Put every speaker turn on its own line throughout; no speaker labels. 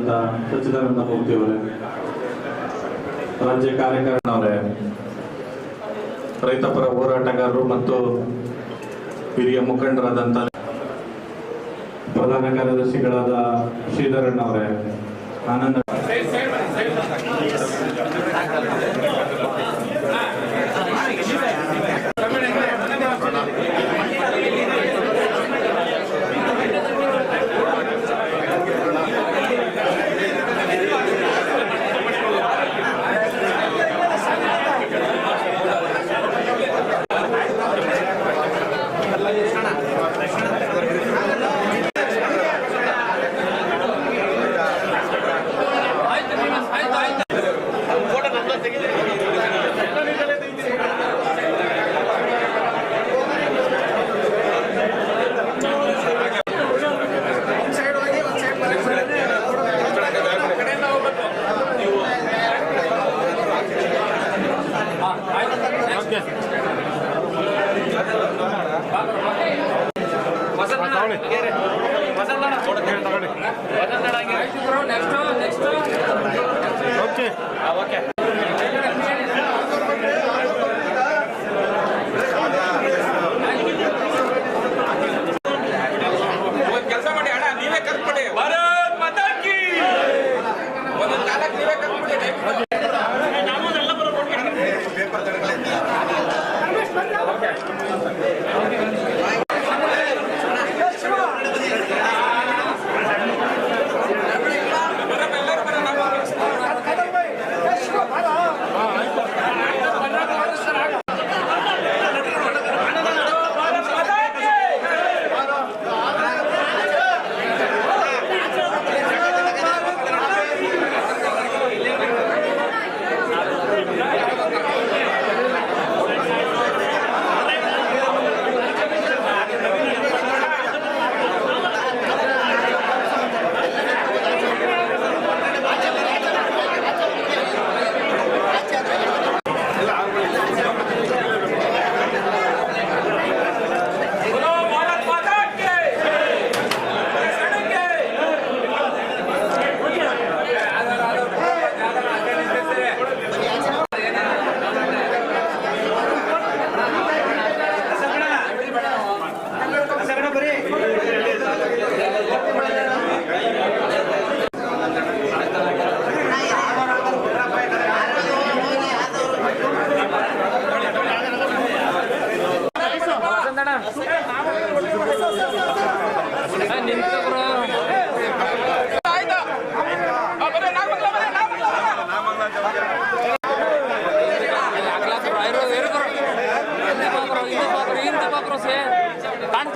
ನೀಡಿದಂತ ಸಚ್ಚಿದಾನಂದ ಮೂರ್ತಿ ಅವರೇ, ರಾಜ್ಯ ಕಾರ್ಯಕಾರಿಣಿ ರೈತಪರ ಹೋರಾಟಗಾರರು ಮತ್ತು ಹಿರಿಯ ಮುಖಂಡರಾದಂತ ಪ್ರಧಾನ ಕಾರ್ಯದರ್ಶಿಗಳಾದ ಶ್ರೀಧರಣ್ಣ ಅವರೇ ಆನಂದ
ಕೆಲಸ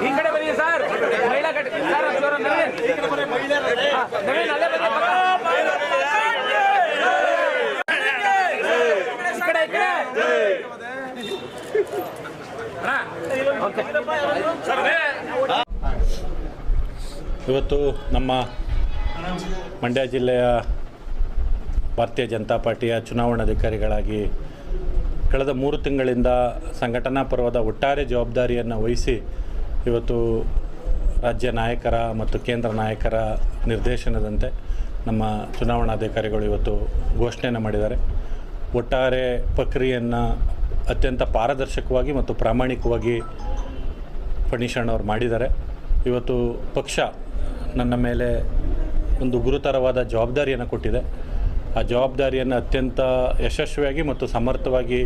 ಈ ಕಡೆ ಬನ್ನಿ ಸರ್. ಮಹಿಳಾ ಕಡೆ ಸರ್ ಜೋರ ನವೀನ್ ಹಾ, ನವೀನ್ ಅಲ್ಲೇ ಬನ್ನಿ. ಈ ಕಡೆ ಈ ಕಡೆ. ಅಣ್ಣ, ಓಕೆ.
ಇವತ್ತು ನಮ್ಮ ಮಂಡ್ಯ ಜಿಲ್ಲೆಯ ಭಾರತೀಯ ಜನತಾ ಪಾರ್ಟಿಯ ಚುನಾವಣಾಧಿಕಾರಿಗಳಾಗಿ ಕಳೆದ ಮೂರು ತಿಂಗಳಿಂದ ಸಂಘಟನಾ ಪರ್ವದ ಒಟ್ಟಾರೆ ಜವಾಬ್ದಾರಿಯನ್ನು ವಹಿಸಿ ಇವತ್ತು ರಾಜ್ಯ ನಾಯಕರ ಮತ್ತು ಕೇಂದ್ರ ನಾಯಕರ ನಿರ್ದೇಶನದಂತೆ ನಮ್ಮ ಚುನಾವಣಾಧಿಕಾರಿಗಳು ಇವತ್ತು ಘೋಷಣೆಯನ್ನು ಮಾಡಿದ್ದಾರೆ. ಒಟ್ಟಾರೆ ಪ್ರಕ್ರಿಯೆಯನ್ನು ಅತ್ಯಂತ ಪಾರದರ್ಶಕವಾಗಿ ಮತ್ತು ಪ್ರಾಮಾಣಿಕವಾಗಿ ಫಣೀಶಣ್ಣವ್ರು ಮಾಡಿದ್ದಾರೆ. ಇವತ್ತು ಪಕ್ಷ ನನ್ನ ಮೇಲೆ ಒಂದು ಗುರುತರವಾದ ಜವಾಬ್ದಾರಿಯನ್ನು ಕೊಟ್ಟಿದೆ. ಆ ಜವಾಬ್ದಾರಿಯನ್ನು ಅತ್ಯಂತ ಯಶಸ್ವಿಯಾಗಿ ಮತ್ತು ಸಮರ್ಥವಾಗಿ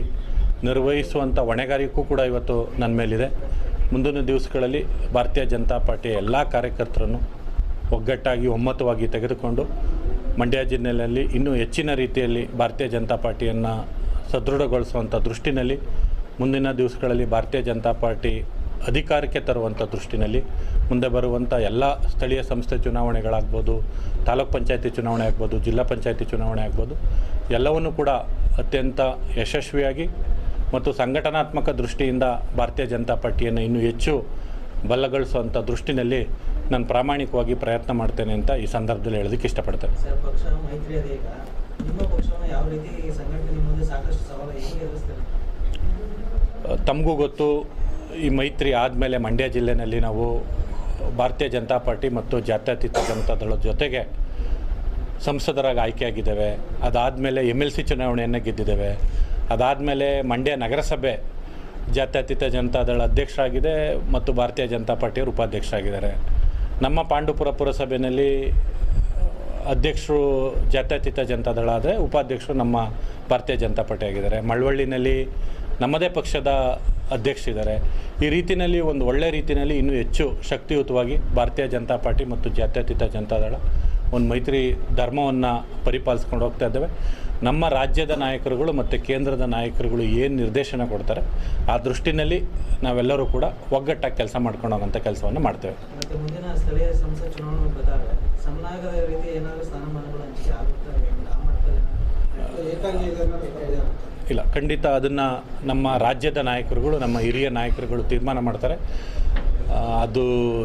ನಿರ್ವಹಿಸುವಂಥ ಹೊಣೆಗಾರಿಕೆಯೂ ಕೂಡ ಇವತ್ತು ನನ್ನ ಮೇಲಿದೆ. ಮುಂದಿನ ದಿವಸಗಳಲ್ಲಿ ಭಾರತೀಯ ಜನತಾ ಪಾರ್ಟಿಯ ಎಲ್ಲ ಕಾರ್ಯಕರ್ತರನ್ನು ಒಗ್ಗಟ್ಟಾಗಿ, ಒಮ್ಮತವಾಗಿ ತೆಗೆದುಕೊಂಡು ಮಂಡ್ಯ ಜಿಲ್ಲೆಯಲ್ಲಿ ಇನ್ನೂ ಹೆಚ್ಚಿನ ರೀತಿಯಲ್ಲಿ ಭಾರತೀಯ ಜನತಾ ಪಾರ್ಟಿಯನ್ನು ಸದೃಢಗೊಳಿಸುವಂಥ ದೃಷ್ಟಿನಲ್ಲಿ, ಮುಂದಿನ ದಿವಸಗಳಲ್ಲಿ ಭಾರತೀಯ ಜನತಾ ಪಾರ್ಟಿ ಅಧಿಕಾರಕ್ಕೆ ತರುವಂಥ ದೃಷ್ಟಿನಲ್ಲಿ ಮುಂದೆ ಬರುವಂಥ ಎಲ್ಲ ಸ್ಥಳೀಯ ಸಂಸ್ಥೆ ಚುನಾವಣೆಗಳಾಗ್ಬೋದು, ತಾಲೂಕ್ ಪಂಚಾಯತಿ ಚುನಾವಣೆ ಆಗ್ಬೋದು, ಜಿಲ್ಲಾ ಪಂಚಾಯತಿ ಚುನಾವಣೆ ಆಗ್ಬೋದು, ಎಲ್ಲವನ್ನು ಕೂಡ ಅತ್ಯಂತ ಯಶಸ್ವಿಯಾಗಿ ಮತ್ತು ಸಂಘಟನಾತ್ಮಕ ದೃಷ್ಟಿಯಿಂದ ಭಾರತೀಯ ಜನತಾ ಪಾರ್ಟಿಯನ್ನು ಇನ್ನೂ ಹೆಚ್ಚು ಬಲಗೊಳಿಸುವಂಥ ದೃಷ್ಟಿನಲ್ಲಿ ನಾನು ಪ್ರಾಮಾಣಿಕವಾಗಿ ಪ್ರಯತ್ನ ಮಾಡ್ತೇನೆ ಅಂತ ಈ ಸಂದರ್ಭದಲ್ಲಿ ಹೇಳೋದಕ್ಕೆ ಇಷ್ಟಪಡ್ತೇನೆ. ತಮಗೂ ಗೊತ್ತು ಈ ಮೈತ್ರಿ ಆದಮೇಲೆ ಮಂಡ್ಯ ಜಿಲ್ಲೆಯಲ್ಲಿ ನಾವು ಭಾರತೀಯ ಜನತಾ ಪಾರ್ಟಿ ಮತ್ತು ಜಾತ್ಯತೀತ ಜನತಾದಳದ ಜೊತೆಗೆ ಸಂಸದರಾಗಿ ಆಯ್ಕೆಯಾಗಿದ್ದೇವೆ. ಅದಾದಮೇಲೆ ಎಂ ಎಲ್ ಸಿ ಚುನಾವಣೆಯನ್ನು ಗೆದ್ದಿದ್ದೇವೆ. ಅದಾದಮೇಲೆ ಮಂಡ್ಯ ನಗರಸಭೆ ಜಾತ್ಯತೀತ ಜನತಾ ದಳ ಅಧ್ಯಕ್ಷರಾಗಿದೆ ಮತ್ತು ಭಾರತೀಯ ಜನತಾ ಪಾರ್ಟಿಯವರು ಉಪಾಧ್ಯಕ್ಷರಾಗಿದ್ದಾರೆ. ನಮ್ಮ ಪಾಂಡುಪುರ ಪುರಸಭೆಯಲ್ಲಿ ಅಧ್ಯಕ್ಷರು ಜಾತ್ಯತೀತ ಜನತಾದಳ ಆದರೆ ಉಪಾಧ್ಯಕ್ಷರು ನಮ್ಮ ಭಾರತೀಯ ಜನತಾ ಪಾರ್ಟಿ ಆಗಿದ್ದಾರೆ. ಮಳವಳ್ಳಿನಲ್ಲಿ ನಮ್ಮದೇ ಪಕ್ಷದ ಅಧ್ಯಕ್ಷರಿದ್ದಾರೆ ಈ ರೀತಿಯಲ್ಲಿ ಒಂದು ಒಳ್ಳೆ ರೀತಿಯಲ್ಲಿ ಇನ್ನೂ ಹೆಚ್ಚು ಶಕ್ತಿಯುತವಾಗಿ ಭಾರತೀಯ ಜನತಾ ಪಾರ್ಟಿ ಮತ್ತು ಜಾತ್ಯತೀತ ಜನತಾದಳ ಒಂದು ಮೈತ್ರಿ ಧರ್ಮವನ್ನು ಪರಿಪಾಲಿಸ್ಕೊಂಡು ಹೋಗ್ತಾ ಇದ್ದೇವೆ. ನಮ್ಮ ರಾಜ್ಯದ ನಾಯಕರುಗಳು ಮತ್ತು ಕೇಂದ್ರದ ನಾಯಕರುಗಳು ಏನು ನಿರ್ದೇಶನ ಕೊಡ್ತಾರೆ ಆ ದೃಷ್ಟಿನಲ್ಲಿ ನಾವೆಲ್ಲರೂ ಕೂಡ ಒಗ್ಗಟ್ಟಾಗಿ ಕೆಲಸ ಮಾಡ್ಕೊಂಡು ಹೋಗೋಂಥ ಕೆಲಸವನ್ನು ಮಾಡ್ತೇವೆ. ಇಲ್ಲ ಖಂಡಿತ ಅದನ್ನು ನಮ್ಮ ರಾಜ್ಯದ ನಾಯಕರುಗಳು ನಮ್ಮ ಹಿರಿಯ ನಾಯಕರುಗಳು ತೀರ್ಮಾನ ಮಾಡ್ತಾರೆ. ಅದು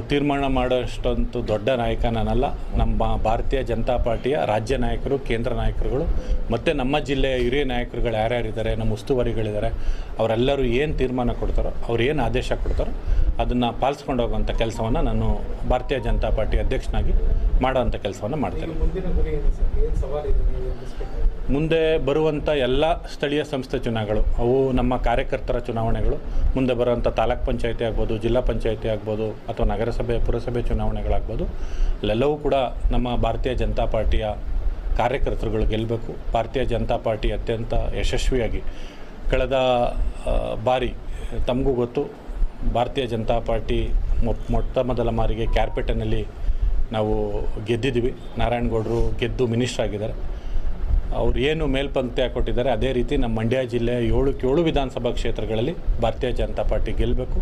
ತೀರ್ಮಾನ ಮಾಡೋಷ್ಟಂತೂ ದೊಡ್ಡ ನಾಯಕ ನಾನಲ್ಲ. ನಮ್ಮ ಭಾರತೀಯ ಜನತಾ ಪಾರ್ಟಿಯ ರಾಜ್ಯ ನಾಯಕರು ಕೇಂದ್ರ ನಾಯಕರುಗಳು ಮತ್ತು ನಮ್ಮ ಜಿಲ್ಲೆಯ ಹಿರಿಯ ನಾಯಕರುಗಳು ಯಾರ್ಯಾರಿದ್ದಾರೆ ನಮ್ಮ ಉಸ್ತುವಾರಿಗಳಿದ್ದಾರೆ ಅವರೆಲ್ಲರೂ ಏನು ತೀರ್ಮಾನ ಕೊಡ್ತಾರೋ ಅವ್ರು ಏನು ಆದೇಶ ಕೊಡ್ತಾರೋ ಅದನ್ನು ಪಾಲಿಸ್ಕೊಂಡು ಹೋಗುವಂಥ ಕೆಲಸವನ್ನು ನಾನು ಭಾರತೀಯ ಜನತಾ ಪಾರ್ಟಿ ಅಧ್ಯಕ್ಷನಾಗಿ ಮಾಡೋವಂಥ ಕೆಲಸವನ್ನು ಮಾಡ್ತೇನೆ. ಮುಂದೆ ಬರುವಂಥ ಎಲ್ಲ ಸ್ಥಳೀಯ ಸಂಸ್ಥೆ ಚುನಾವಣೆಗಳು ಅವು ನಮ್ಮ ಕಾರ್ಯಕರ್ತರ ಚುನಾವಣೆಗಳು ಮುಂದೆ ಬರುವಂಥ ತಾಲೂಕ್ ಪಂಚಾಯತಿ ಆಗ್ಬೋದು ಜಿಲ್ಲಾ ಪಂಚಾಯತಿ ಆಗ್ಬೋದು ಅಥವಾ ನಗರಸಭೆ, ಪುರಸಭೆ ಚುನಾವಣೆಗಳಾಗ್ಬೋದು, ಅಲ್ಲೆಲ್ಲವೂ ಕೂಡ ನಮ್ಮ ಭಾರತೀಯ ಜನತಾ ಪಾರ್ಟಿಯ ಕಾರ್ಯಕರ್ತರುಗಳು ಗೆಲ್ಲಬೇಕು. ಭಾರತೀಯ ಜನತಾ ಪಾರ್ಟಿ ಅತ್ಯಂತ ಯಶಸ್ವಿಯಾಗಿ ಕಳೆದ ಬಾರಿ, ತಮಗೂ ಗೊತ್ತು, ಭಾರತೀಯ ಜನತಾ ಪಾರ್ಟಿ ಮೊಟ್ಟ ಮೊದಲ ಮಾರಿಗೆ ಕ್ಯಾರ್ಪೇಟನಲ್ಲಿ ನಾವು ಗೆದ್ದಿದ್ದೀವಿ. ನಾರಾಯಣಗೌಡರು ಗೆದ್ದು ಮಿನಿಸ್ಟರ್ ಆಗಿದ್ದಾರೆ. ಅವ್ರು ಏನು ಮೇಲ್ಪಂಕ್ತಿ ಕೊಟ್ಟಿದ್ದಾರೆ, ಅದೇ ರೀತಿ ನಮ್ಮ ಮಂಡ್ಯ ಜಿಲ್ಲೆ ಏಳಕ್ಕೆ ಏಳು ವಿಧಾನಸಭಾ ಕ್ಷೇತ್ರಗಳಲ್ಲಿ ಭಾರತೀಯ ಜನತಾ ಪಾರ್ಟಿ ಗೆಲ್ಲಬೇಕು.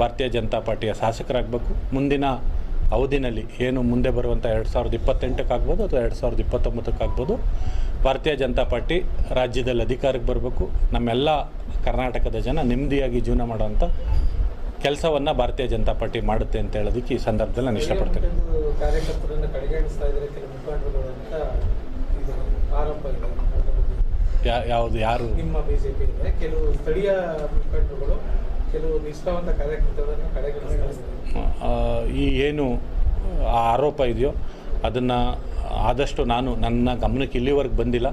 ಭಾರತೀಯ ಜನತಾ ಪಾರ್ಟಿಯ ಶಾಸಕರಾಗಬೇಕು. ಮುಂದಿನ ಅವಧಿನಲ್ಲಿ ಏನು ಮುಂದೆ ಬರುವಂಥ ಎರಡು ಸಾವಿರದ ಇಪ್ಪತ್ತೆಂಟಕ್ಕಾಗ್ಬೋದು ಅಥವಾ ಎರಡು ಸಾವಿರದ ಇಪ್ಪತ್ತೊಂಬತ್ತಕ್ಕಾಗ್ಬೋದು, ಭಾರತೀಯ ಜನತಾ ಪಾರ್ಟಿ ರಾಜ್ಯದಲ್ಲಿ ಅಧಿಕಾರಕ್ಕೆ ಬರಬೇಕು. ನಮ್ಮೆಲ್ಲ ಕರ್ನಾಟಕದ ಜನ ನೆಮ್ಮದಿಯಾಗಿ ಜೀವನ ಮಾಡುವಂಥ ಕೆಲಸವನ್ನು ಭಾರತೀಯ ಜನತಾ ಪಾರ್ಟಿ ಮಾಡುತ್ತೆ ಅಂತ ಹೇಳೋದಕ್ಕೆ ಈ ಸಂದರ್ಭದಲ್ಲಿ ನಾನು ಇಷ್ಟಪಡ್ತೇನೆ. ಯಾವುದು, ಯಾರು?
ಕೆಲವು ಸ್ಥಳೀಯ ಮುಖಂಡರುಗಳು
ಈ ಏನು ಆರೋಪ ಇದೆಯೋ, ಅದನ್ನು ಆದಷ್ಟು ನಾನು ನನ್ನ ಗಮನಕ್ಕೆ ಇಲ್ಲಿವರೆಗೆ ಬಂದಿಲ್ಲ.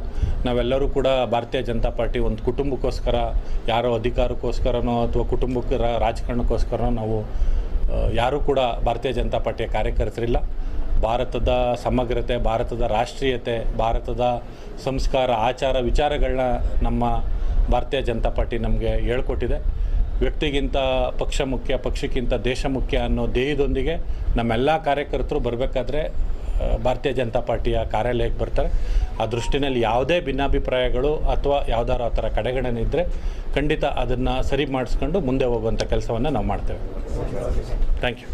ನಾವೆಲ್ಲರೂ ಕೂಡ ಭಾರತೀಯ ಜನತಾ ಪಾರ್ಟಿ ಒಂದು ಕುಟುಂಬಕ್ಕೋಸ್ಕರ, ಯಾರೋ ಅಧಿಕಾರಕ್ಕೋಸ್ಕರನೋ ಅಥವಾ ಕುಟುಂಬಕ್ಕೆ ರಾಜಕಾರಣಕ್ಕೋಸ್ಕರನೋ ನಾವು ಯಾರೂ ಕೂಡ ಭಾರತೀಯ ಜನತಾ ಪಾರ್ಟಿಯ ಕಾರ್ಯಕರ್ತರಿಲ್ಲ. ಭಾರತದ ಸಮಗ್ರತೆ, ಭಾರತದ ರಾಷ್ಟ್ರೀಯತೆ, ಭಾರತದ ಸಂಸ್ಕಾರ, ಆಚಾರ, ವಿಚಾರಗಳನ್ನ ನಮ್ಮ ಭಾರತೀಯ ಜನತಾ ಪಾರ್ಟಿ ನಮಗೆ ಹೇಳ್ಕೊಟ್ಟಿದೆ. ವ್ಯಕ್ತಿಗಿಂತ ಪಕ್ಷ ಮುಖ್ಯ, ಪಕ್ಷಕ್ಕಿಂತ ದೇಶ ಮುಖ್ಯ ಅನ್ನೋ ಧ್ಯೇಯದೊಂದಿಗೆ ನಮ್ಮೆಲ್ಲ ಕಾರ್ಯಕರ್ತರು ಬರಬೇಕಾದ್ರೆ ಭಾರತೀಯ ಜನತಾ ಪಾರ್ಟಿಯ ಕಾರ್ಯಾಲಯಕ್ಕೆ ಬರ್ತಾರೆ. ಆ ದೃಷ್ಟಿನಲ್ಲಿ ಯಾವುದೇ ಭಿನ್ನಾಭಿಪ್ರಾಯಗಳು ಅಥವಾ ಯಾವುದಾದ್ರು ಆ ಥರ ಕಡೆಗಣನೆ ಇದ್ದರೆ ಖಂಡಿತ ಅದನ್ನು ಸರಿ ಮಾಡಿಸ್ಕೊಂಡು ಮುಂದೆ ಹೋಗುವಂಥ ಕೆಲಸವನ್ನು ನಾವು ಮಾಡ್ತೇವೆ. Thank you